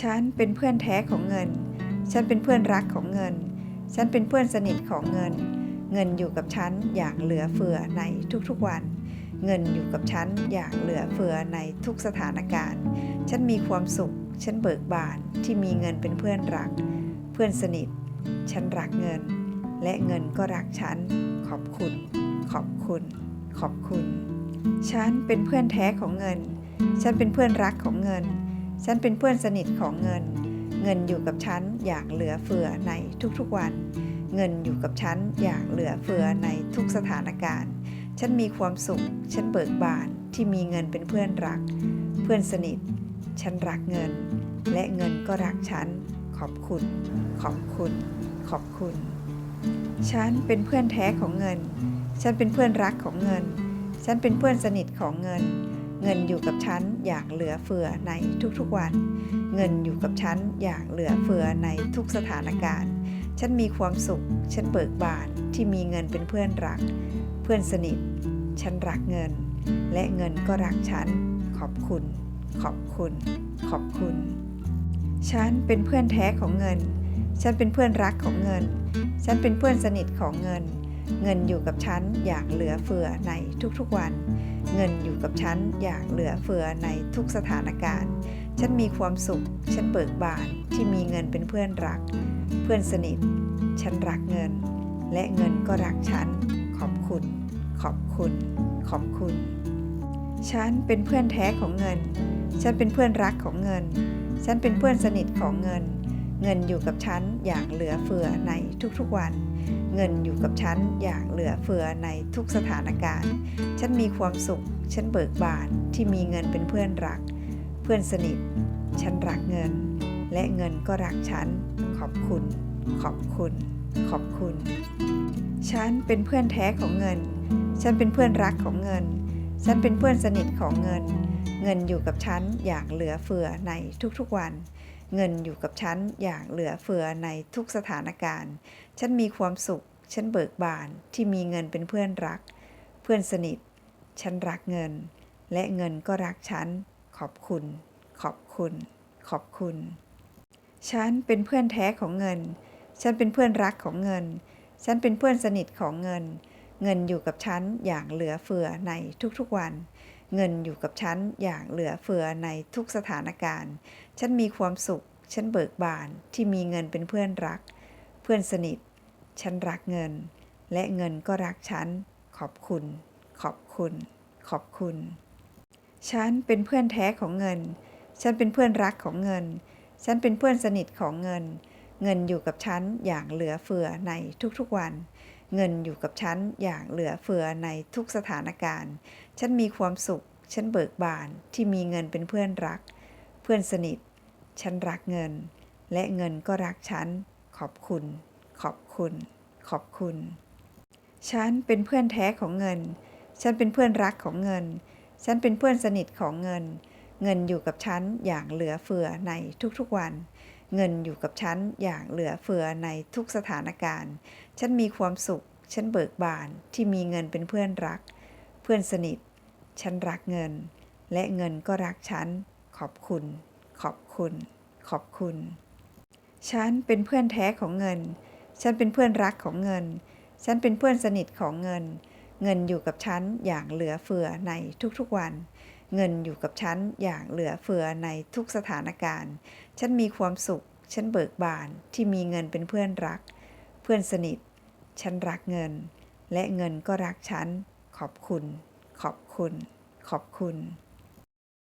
ฉันเป็นเพื่อนแท้ของเงิน ฉันเป็นเพื่อนรักของเงิน ฉันเป็นเพื่อนสนิทของเงิน เงินอยู่กับฉันอย่างเหลือเฟือในทุกๆวัน เงินอยู่กับฉันอย่างเหลือเฟือในทุกสถานการณ์ ฉันมีความสุข ฉันเบิกบานที่มีเงินเป็นเพื่อนรัก เพื่อนสนิท ฉันรักเงิน และเงินก็รักฉัน ขอบคุณ ขอบคุณ ขอบคุณ ฉันเป็นเพื่อนแท้ของเงิน ฉันเป็นเพื่อนรักของเงิน ฉันเป็นเพื่อนสนิทของเงิน เงินอยู่กับฉันอย่างเหลือเฟือในทุกๆวัน เงินอยู่กับฉันอย่างเหลือเฟือในทุกสถานการณ์ ฉันมีความสุข ฉันเบิกบานที่มีเงินเป็นเพื่อนรัก เพื่อนสนิท ฉันรักเงิน และเงินก็รักฉัน ขอบคุณ ขอบคุณ ขอบคุณ ฉันเป็นเพื่อนแท้ของเงิน ฉันเป็นเพื่อนรักของเงิน ฉันเป็นเพื่อนสนิทของเงิน เงินอยู่กับฉันอย่างเหลือเฟือในทุกๆวัน เงินอยู่กับฉันอย่างเหลือเฟือในทุกสถานการณ์ ฉันมีความสุข ฉันเบิกบานที่มีเงินเป็นเพื่อนรัก เพื่อนสนิท ฉันรักเงิน และเงินก็รักฉัน ขอบคุณ ขอบคุณ ขอบคุณ ฉันเป็นเพื่อนแท้ของเงิน ฉันเป็นเพื่อนรักของเงิน ฉันเป็นเพื่อนสนิทของเงิน เงินอยู่กับฉันอย่างเหลือเฟือในทุกๆวัน เงินอยู่กับฉันอย่างเหลือเฟือในทุกสถานการณ์ ฉันมีความสุข ฉันเบิกบานที่มีเงินเป็นเพื่อนรัก เพื่อนสนิท ฉันรักเงิน และเงินก็รักฉัน ขอบคุณ ขอบคุณ ขอบคุณ ฉันเป็นเพื่อนแท้ของเงิน ฉันเป็นเพื่อนรักของเงิน ฉันเป็นเพื่อนสนิทของเงิน เงินอยู่กับฉันอย่างเหลือเฟือในทุกๆวัน เงินอยู่กับฉันอย่างเหลือเฟือในทุกสถานการณ์ ฉันมีความสุข ฉันเบิกบานที่มีเงินเป็นเพื่อนรัก เพื่อนสนิท ฉันรักเงิน และเงินก็รักฉัน ขอบคุณ ขอบคุณ ขอบคุณ ฉันเป็นเพื่อนแท้ของเงิน ฉันเป็นเพื่อนรักของเงิน ฉันเป็นเพื่อนสนิทของเงิน เงินอยู่กับฉันอย่างเหลือเฟือในทุกๆวันเงินอยู่กับฉันอย่างเหลือเฟือในทุกสถานการณ์ ฉันมีความสุข ฉันเบิกบานที่มีเงินเป็นเพื่อนรัก เพื่อนสนิท ฉันรักเงิน และเงินก็รักฉัน ขอบคุณ ขอบคุณ ขอบคุณ ฉันเป็นเพื่อนแท้ของเงิน ฉันเป็นเพื่อนรักของเงิน ฉันเป็นเพื่อนสนิทของเงิน เงินอยู่กับฉันอย่างเหลือเฟือในทุกๆวัน เงินอยู่กับฉันอย่างเหลือเฟือในทุกสถานการณ์ ฉันมีความสุข ฉันเบิกบานที่มีเงินเป็นเพื่อนรัก เพื่อนสนิท ฉันรักเงิน และเงินก็รักฉัน ขอบคุณ ขอบคุณ ขอบคุณ ฉันเป็นเพื่อนแท้ของเงิน ฉันเป็นเพื่อนรักของเงิน ฉันเป็นเพื่อนสนิทของเงิน เงินอยู่กับฉันอย่างเหลือเฟือในทุกๆวัน เงินอยู่กับฉันอย่างเหลือเฟือในทุกสถานการณ์ ฉันมีความสุข ฉันเบิกบานที่มีเงินเป็นเพื่อนรัก เพื่อนสนิท ฉันรักเงิน และเงินก็รักฉัน ขอบคุณ ขอบคุณ ขอบคุณ ฉันเป็นเพื่อนแท้ของเงิน ฉันเป็นเพื่อนรักของเงิน ฉันเป็นเพื่อนสนิทของเงิน เงินอยู่กับฉันอย่างเหลือเฟือในทุกๆวัน เงินอยู่กับฉันอย่างเหลือเฟือในทุกสถานการณ์ ฉันมีความสุข ฉันเบิกบานที่มีเงินเป็นเพื่อนรัก เพื่อนสนิท ฉันรักเงิน และเงินก็รักฉัน ขอบคุณ ขอบคุณ ขอบคุณฉันเป็นเพื่อนแท้ของเงิน ฉันเป็นเพื่อนรักของเงิน ฉันเป็นเพื่อนสนิทของเงิน เงินอยู่กับฉันอย่างเหลือเฟือในทุกๆวัน เงินอยู่กับฉันอย่างเหลือเฟือในทุกสถานการณ์ ฉันมีความสุข ฉันเบิกบานที่มีเงินเป็นเพื่อนรัก เพื่อนสนิท ฉันรักเงิน และเงินก็รักฉัน ขอบคุณ ขอบคุณ ขอบคุณ